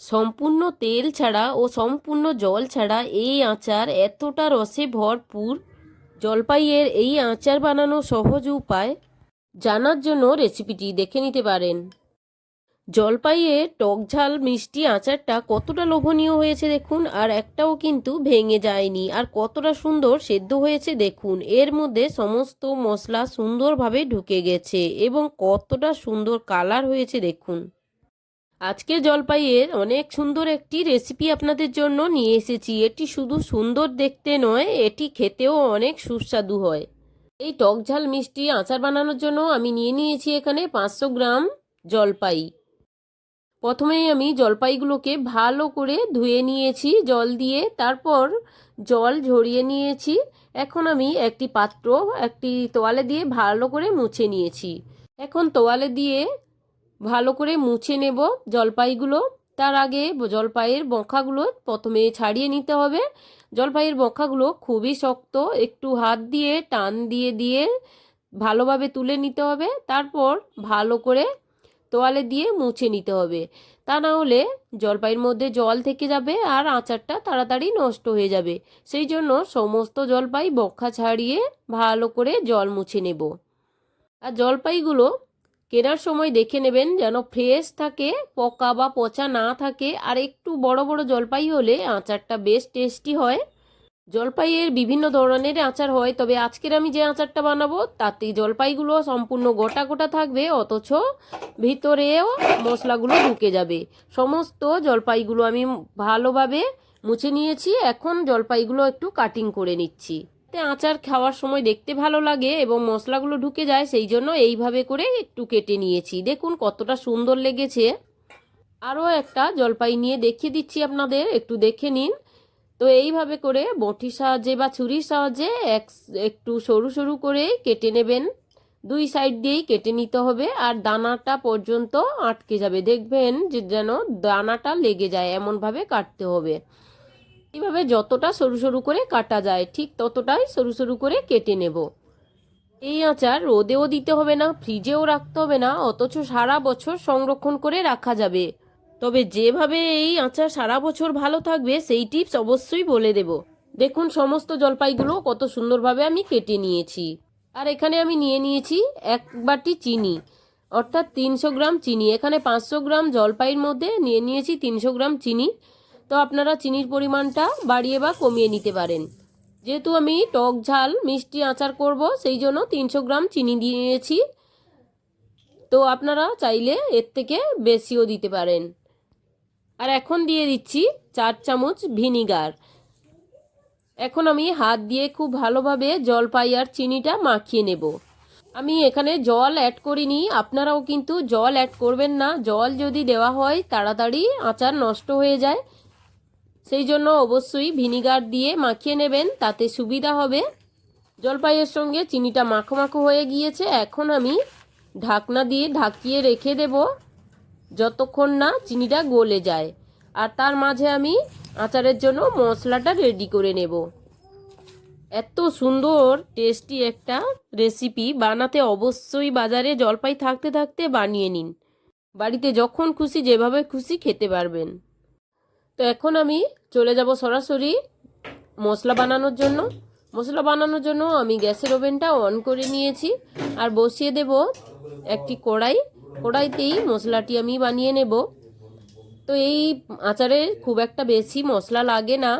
সম্পূর্ণ তেল ছাড়া ও সম্পূর্ণ জল ছাড়া এই আচার এতটা রসে ভরপুর। জলপাইয়ের এই আচার বানানো সহজ উপায় জানার জন্য রেসিপিটি দেখে নিতে পারেন। জলপাইয়ের টক ঝাল মিষ্টি আচারটা কতটা লোভনীয় হয়েছে দেখুন, আর একটাও কিন্তু ভেঙে যায়নি। আর কতটা সুন্দর সেদ্ধ হয়েছে দেখুন, এর মধ্যে সমস্ত মশলা সুন্দরভাবে ঢুকে গেছে এবং কতটা সুন্দর কালার হয়েছে দেখুন। আজকে জলপাইয়ের অনেক সুন্দর একটি রেসিপি আপনাদের জন্য নিয়ে এসেছি। এটি শুধু সুন্দর দেখতে নয়, এটি খেতেও অনেক সুস্বাদু হয়। এই টক ঝাল মিষ্টি আচার বানানোর জন্য আমি নিয়ে নিয়েছি এখানে পাঁচশো গ্রাম জলপাই। প্রথমেই আমি জলপাইগুলোকে ভালো করে ধুয়ে নিয়েছি, জল দিয়ে তারপর জল ঝরিয়ে নিয়েছি। এখন আমি একটি পাত্র, একটি তোয়ালে দিয়ে ভালো করে মুছে নিয়েছি। এখন তোয়ালে দিয়ে ভালো করে মুছে নেব জলপাইগুলো। তার আগে জলপাইয়ের বখাগুলো প্রথমে ছাড়িয়ে নিতে হবে। জলপাইয়ের বখাগুলো খুবই শক্ত, একটু হাত দিয়ে, টান দিয়ে দিয়ে ভালোভাবে তুলে নিতে হবে। তারপর ভালো করে তোয়ালে দিয়ে মুছে নিতে হবে। তা না হলে জলপাইয়ের মধ্যে জল থেকে যাবে আর আচারটা তাড়াতাড়ি নষ্ট হয়ে যাবে। সেই জন্য সমস্ত জলপাই বক্ষা ছাড়িয়ে ভালো করে জল মুছে নেব। আর জলপাইগুলো কেনার সময় দেখে নেবেন যেন ফ্রেশ থাকে, পকা বা পচা না থাকে, আর একটু বড় বড় জলপাই হলে আচারটা বেশ টেস্টি হয়। জলপাইয়ের বিভিন্ন ধরনের আচার হয়, তবে আজকের আমি যে আচারটা বানাবো, তাতে জলপাইগুলো সম্পূর্ণ গোটা গোটা থাকবে, অথচ ভিতরেও মশলাগুলো ঢুকে যাবে। সমস্ত জলপাইগুলো আমি ভালোভাবে মুছে নিয়েছি, এখন জলপাইগুলো একটু কাটিং করে নিচ্ছি। এতে আচার খাওয়ার সময় দেখতে ভালো লাগে এবং মশলাগুলো ঢুকে যায়, সেই জন্য এইভাবে করে একটু কেটে নিয়েছি। দেখুন কতটা সুন্দর লেগেছে। আরও একটা জলপাই নিয়ে দেখিয়ে দিচ্ছি আপনাদের, একটু দেখে নিন। তো এইভাবে করে বটির সাহায্যে বা ছুরির সাহায্যে এক, একটু সরু সরু করে কেটে নেবেন। দুই সাইড দিয়েই কেটে নিতে হবে আর দানাটা পর্যন্ত আটকে যাবে। দেখবেন যে যেন দানাটা লেগে যায়, এমনভাবে কাটতে হবে। এইভাবে যতটা সরু সরু করে কাটা যায়, ঠিক ততটাই সরু সরু করে কেটে নেব। এই আচার রোদেও দিতে হবে না, ফ্রিজেও রাখতে হবে না, অথচ সারা বছর সংরক্ষণ করে রাখা যাবে। তবে যেভাবে এই আচার সারা বছর ভালো থাকবে, সেই টিপস অবশ্যই বলে দেব। দেখুন সমস্ত জলপাইগুলো কত সুন্দরভাবে আমি কেটে নিয়েছি। আর এখানে আমি নিয়ে নিয়েছি এক বাটি চিনি, অর্থাৎ তিনশো গ্রাম চিনি। এখানে পাঁচশো গ্রাম জলপাইয়ের মধ্যে নিয়ে নিয়েছি তিনশো গ্রাম চিনি। তো আপনারা চিনির পরিমাণটা বাড়িয়ে বা কমিয়ে নিতে পারেন। যেহেতু আমি টক ঝাল, মিষ্টি আচার করব, সেই জন্য তিনশো গ্রাম চিনি দিয়েছি। তো আপনারা চাইলে এর থেকে বেশিও দিতে পারেন। আর এখন দিয়ে দিচ্ছি চার চামচ ভিনিগার। এখন আমি হাত দিয়ে খুব ভালোভাবে জলপাই আর চিনিটা মাখিয়ে নেব। আমি এখানে জল অ্যাড করিনি, আপনারাও কিন্তু জল অ্যাড করবেন না। জল যদি দেওয়া হয়, তাড়াতাড়ি আচার নষ্ট হয়ে যায়। সেই জন্য অবশ্যই ভিনিগার দিয়ে মাখিয়ে নেবেন, তাতে সুবিধা হবে। জলপাইয়ের সঙ্গে চিনিটা মাখো মাখো হয়ে গিয়েছে, এখন আমি ঢাকনা দিয়ে ঢাকিয়ে রেখে দেব যতক্ষণ না চিনিটা গলে যায়। আর তার মাঝে আমি আচারের জন্য মশলাটা রেডি করে নেব। এত সুন্দর, টেস্টি একটা রেসিপি বানাতে অবশ্যই বাজারে জলপাই থাকতে থাকতে বানিয়ে নিন। বাড়িতে যখন খুশি, যেভাবে খুশি খেতে পারবেন। তো এখন আমি চলে যাব সরাসরি মশলা বানানোর জন্য। মশলা বানানোর জন্য আমি গ্যাসের ওভেনটা অন করে নিয়েছি আর বসিয়ে দেব একটি কড়াই। কড়াইতেই মশলাটি আমি বানিয়ে নেব। তো এই আচারে খুব একটা বেশি মশলা লাগে না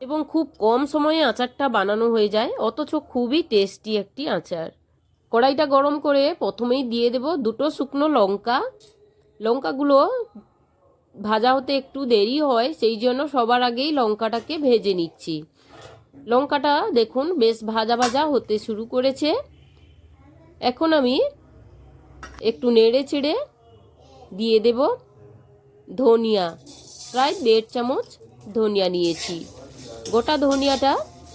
এবং খুব কম সময়ে আচারটা বানানো হয়ে যায়, অথচ খুবই টেস্টি একটি আচার। কড়াইটা গরম করে প্রথমেই দিয়ে দেব দুটো শুকনো লঙ্কা। লঙ্কাগুলো ভাজা হতে একটু দেরি হয়, সেই জন্য সবার আগেই লঙ্কাটাকে ভেজে নিচ্ছি। লঙ্কাটা দেখুন বেশ ভাজা ভাজা হতে শুরু করেছে। এখন আমি একটু নেড়ে চেড়ে দিয়ে দেব ধনিয়া। প্রায় দেড় চামচ ধনিয়া নিয়েছি। গোটা ধনিয়াটা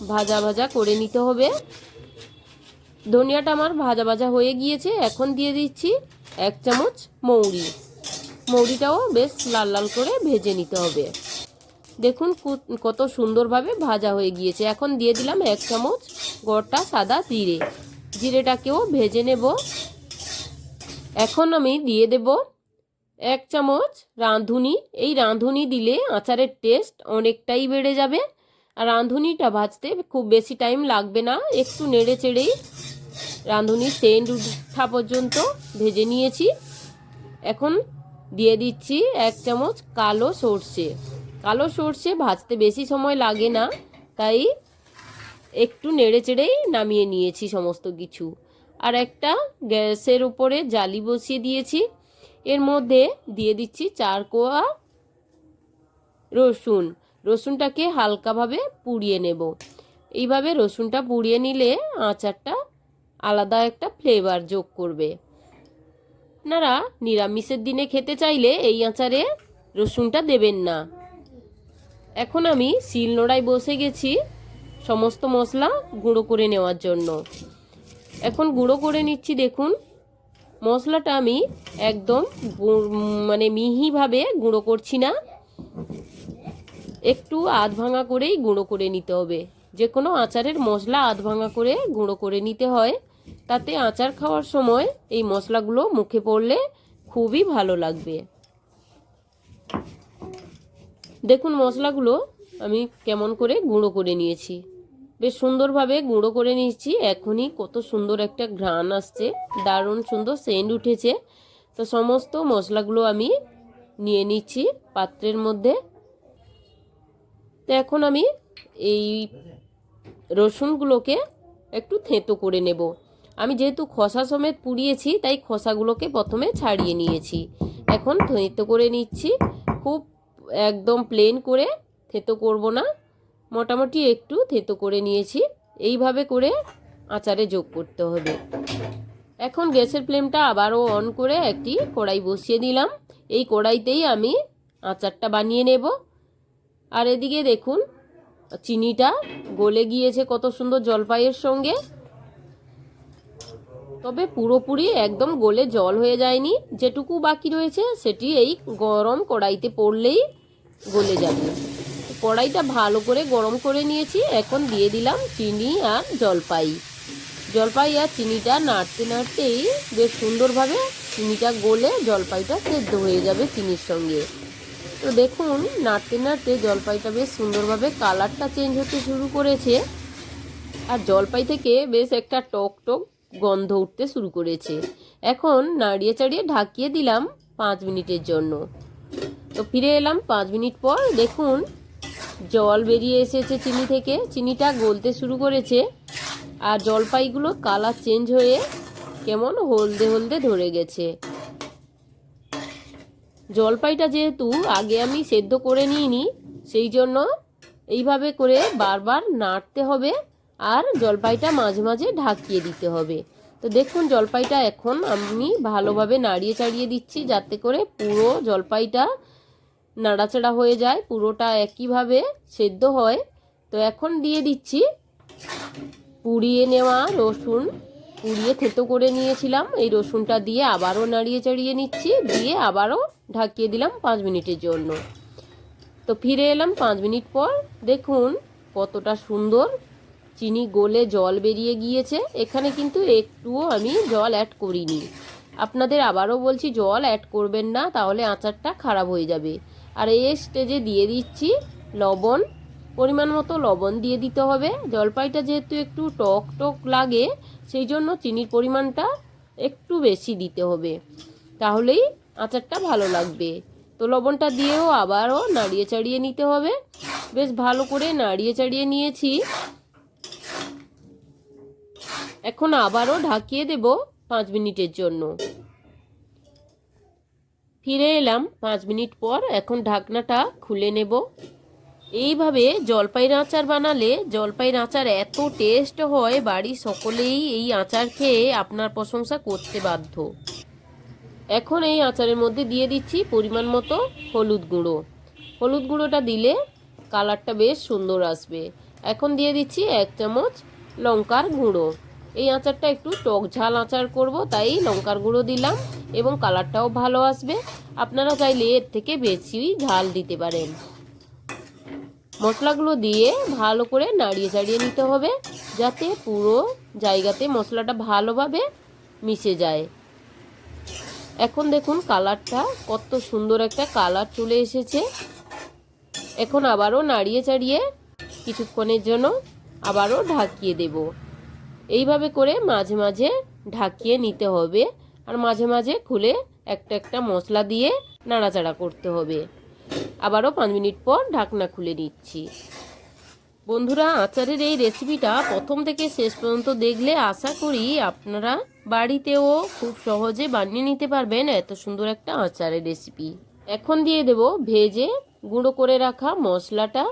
ভাজা ভাজা করে নিতে হবে। ধনিয়াটা আমার ভাজা ভাজা হয়ে গিয়েছে। এখন দিয়ে দিচ্ছি এক চামচ মৌরি। মৌরিটাও বেশ লাল লাল করে ভেজে নিতে হবে। দেখুন কত সুন্দরভাবে ভাজা হয়ে গিয়েছে। এখন দিয়ে দিলাম এক চামচ গোটা সাদা জিরে। জিরেটাকেও ভেজে নেব। এখন আমি দিয়ে দেব এক চামচ রাঁধুনি। এই রাঁধুনি দিলে আচারের টেস্ট অনেকটাই বেড়ে যাবে। আর রাঁধুনিটা ভাজতে খুব বেশি টাইম লাগবে না। একটু নেড়ে চেড়েই রাঁধুনির সেন্ট উঠা পর্যন্ত ভেজে নিয়েছি। এখন দিয়ে দিচ্ছি এক চামচ কালো সর্ষে। কালো সর্ষে ভাজতে বেশি সময় লাগে না, তাই একটু নেড়ে চেড়েই নামিয়ে নিয়েছি সমস্ত কিছু। আর একটা গ্যাসের উপরে জালি বসিয়ে দিয়েছি। এর মধ্যে দিয়ে দিচ্ছি চার কোয়া রসুন। রসুনটাকে হালকাভাবে পুড়িয়ে নেব। এইভাবে রসুনটা পুড়িয়ে নিলে আচারটা আলাদা একটা ফ্লেভার যোগ করবে। আপনারা নিরামিষের দিনে খেতে চাইলে এই আচারে রসুনটা দেবেন না। এখন আমি শিল শিলনোড়ায় বসে গেছি সমস্ত মশলা গুঁড়ো করে নেওয়ার জন্য। এখন গুঁড়ো করে নিচ্ছি, দেখুন। মশলাটা আমি একদম মানে মিহিভাবে গুঁড়ো করছি না। একটু আধ ভাঙা করেই গুঁড়ো করে নিতে হবে। যে কোনো আচারের মশলা আধ ভাঙা করে গুঁড়ো করে নিতে হয়। তাতে আচার খাওয়ার সময় এই মশলাগুলো মুখে পড়লে খুবই ভালো লাগবে। দেখুন মশলাগুলো আমি কেমন করে গুঁড়ো করে নিয়েছি। বেশ সুন্দরভাবে গুঁড়ো করে নিয়েছি। এখনই কত সুন্দর একটা ঘ্রাণ আসছে। দারুণ সুন্দর সেন্ট উঠেছে। তো সমস্ত মশলাগুলো আমি নিয়ে নিচ্ছি পাত্রের মধ্যে। তো এখন আমি এই রসুনগুলোকে একটু থেঁতো করে নেব। আমি যেহেতু খোসা সমেত পুড়িয়েছি, তাই খোসাগুলোকে প্রথমে ছাড়িয়ে নিয়েছি। এখন থেঁতো করে নিচ্ছি। খুব একদম প্লেন করে থেঁতো করব না। মোটামুটি একটু থেঁতো করে নিয়েছি। এইভাবে করে আচারে যোগ করতে হবে। এখন গ্যাসের ফ্লেমটা আবারও অন করে একটি কড়াই বসিয়ে দিলাম। এই কড়াইতেই আমি আচারটা বানিয়ে নেব। আর এদিকে দেখুন, চিনিটা গলে গিয়েছে কত সুন্দর জলপাইয়ের সঙ্গে। তবে পুরোপুরি একদম গলে জল হয়ে যায়নি। যেটুকু বাকি রয়েছে সেটি এই গরম কড়াইতে পড়লেই গলে যাবে। কড়াইটা ভালো করে গরম করে নিয়েছি। এখন দিয়ে দিলাম চিনি আর জলপাই। জলপাই আর চিনিটা নাড়তে নাড়তেই বেশ সুন্দরভাবে চিনিটা গলে জলপাইটা সেদ্ধ হয়ে যাবে চিনির সঙ্গে। তো দেখুন, নাড়তে নাড়তে জলপাইটা বেশ সুন্দরভাবে কালারটা চেঞ্জ হতে শুরু করেছে। আর জলপাই থেকে বেশ একটা টক টক গন্ধ উঠতে শুরু করেছে। এখন নাড়িয়ে চাড়িয়ে ঢাকিয়ে দিলাম পাঁচ মিনিটের জন্য। তো ফিরে এলাম পাঁচ মিনিট পর, দেখুন, জল বেরিয়ে এসেছে চিনি থেকে। চিনিটা গলতে শুরু করেছে আর জলপাইগুলো কালার চেঞ্জ হয়ে কেমন হলদে হলদে ধরে গেছে। জলপাইটা যেহেতু আগে আমি সেদ্ধ করে নিইনি, সেই জন্য এইভাবে করে বারবার নাড়তে হবে। আর জলপাইটা মাঝে মাঝে ঢাকিয়ে দিতে হবে। তো দেখুন, জলপাইটা এখন আমি ভালোভাবে নাড়িয়ে চাড়িয়ে দিচ্ছি যাতে করে পুরো জলপাইটা নাড়াচাড়া হয়ে যায়, পুরোটা একইভাবে সেদ্ধ হয়। তো এখন দিয়ে দিচ্ছি পুড়িয়ে নেওয়া রসুন। পুড়িয়ে থেতো করে নিয়েছিলাম, এই রসুনটা দিয়ে আবারও নাড়িয়ে চাড়িয়ে নিচ্ছি, দিয়ে আবারও ঢাকিয়ে দিলাম পাঁচ মিনিটের জন্য। তো ফিরে এলাম পাঁচ মিনিট পর। দেখুন কতটা সুন্দর চিনি গলে জল বেরিয়ে গিয়েছে। এখানে কিন্তু একটুও আমি জল অ্যাড করিনি। আপনাদের আবারও বলছি, জল অ্যাড করবেন না, তাহলে আচারটা খারাপ হয়ে যাবে। আর এই স্টেজে দিয়ে দিচ্ছি লবণ। পরিমাণ মতো লবণ দিয়ে দিতে হবে। জলপাইটা যেহেতু একটু টক টক লাগে, সেই জন্য চিনির পরিমাণটা একটু বেশি দিতে হবে। তাহলেই আচারটা ভালো লাগবে। তো লবণটা দিয়েও আবারও নাড়িয়ে চাড়িয়ে নিতে হবে। বেশ ভালো করে নাড়িয়ে চাড়িয়ে নিয়েছি। এখন আবারও ঢাকিয়ে দেব পাঁচ মিনিটের জন্য। ফিরে এলাম পাঁচ মিনিট পর এখন ঢাকনাটা খুলে নেব। এইভাবে জলপাইয়ের আচার বানালে জলপাইয়ের আচার এত টেস্ট হয়, বাড়ির সকলেই এই আচার খেয়ে আপনার প্রশংসা করতে বাধ্য। এখন এই আচারের মধ্যে দিয়ে দিচ্ছি পরিমাণ মতো হলুদ গুঁড়ো। হলুদ গুঁড়োটা দিলে কালারটা বেশ সুন্দর আসবে। এখন দিয়ে দিচ্ছি এক চামচ লঙ্কার গুঁড়ো। এই আচারটা একটু টক ঝাল আচার করব, তাই লঙ্কার গুঁড়ো দিলাম এবং কালারটাও ভালো আসবে। আপনারা চাইলে এর থেকে বেশি ঝাল দিতে পারেন। মশলাগুলো দিয়ে ভালো করে নাড়িয়ে চাড়িয়ে নিতে হবে, যাতে পুরো জায়গাতে মশলাটা ভালোভাবে মিশে যায়। এখন দেখুন কালারটা, কত সুন্দর একটা কালার চলে এসেছে। এখন আবারও নাড়িয়ে চাড়িয়ে কিছুক্ষণের জন্য আবারও ঢাকিয়ে দেব। এইভাবে করে মাঝে মাঝে ঢাকিয়ে নিতে হবে আর মাঝে মাঝে খুলে একটা একটা মশলা দিয়ে নাড়াচাড়া করতে হবে। আবারও পাঁচ মিনিট পর ঢাকনা খুলে নিচ্ছি। বন্ধুরা, আচারের এই রেসিপিটা প্রথম থেকে শেষ পর্যন্ত দেখলে আশা করি আপনারা বাড়িতেও খুব সহজে বানিয়ে নিতে পারবেন এত সুন্দর একটা আচারের রেসিপি। এখন দিয়ে দেব ভেজে গুঁড়ো করে রাখা মশলাটা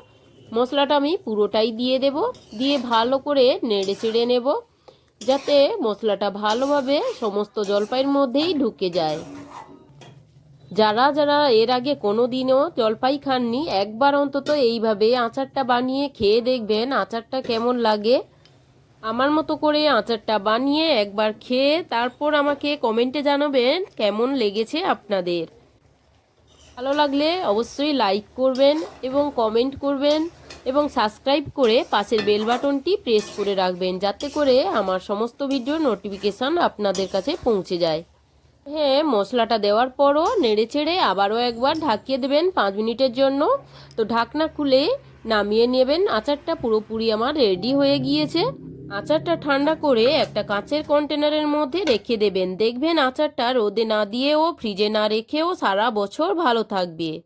মশলাটা আমি পুরোটাই দিয়ে দেব, দিয়ে ভালো করে নেড়ে চেড়ে নেব, যাতে মশলাটা ভালোভাবে সমস্ত জলপাইয়ের মধ্যেই ঢুকে যায়। যারা যারা এর আগে কোনো দিনও জলপাই খাননি, একবার অন্তত এইভাবে আচারটা বানিয়ে খেয়ে দেখবেন আচারটা কেমন লাগে। আমার মতো করে আচারটা বানিয়ে একবার খেয়ে তারপর আমাকে কমেন্টে জানাবেন কেমন লেগেছে আপনাদের। ভালো লাগলে অবশ্যই লাইক করবেন এবং কমেন্ট করবেন এবং সাবস্ক্রাইব করে পাশের বেল বাটনটি প্রেস করে রাখবেন যাতে করে আমার সমস্ত ভিডিও নোটিফিকেশান আপনাদের কাছে পৌঁছে যায়। হ্যাঁ মশলাটা দেওয়ার পরও নেড়ে ছেড়ে আবারও একবার ঢাকিয়ে দেবেন পাঁচ মিনিটের জন্য। তো ঢাকনা খুলে নামিয়ে নেবেন। আচারটা পুরোপুরি আমার রেডি হয়ে গিয়েছে। আচারটা ঠান্ডা করে একটা কাঁচের কন্টেনারের মধ্যে রেখে দেবেন। দেখবেন আচারটা রোদে না দিয়েও, ফ্রিজে না রেখেও সারা বছর ভালো থাকবে।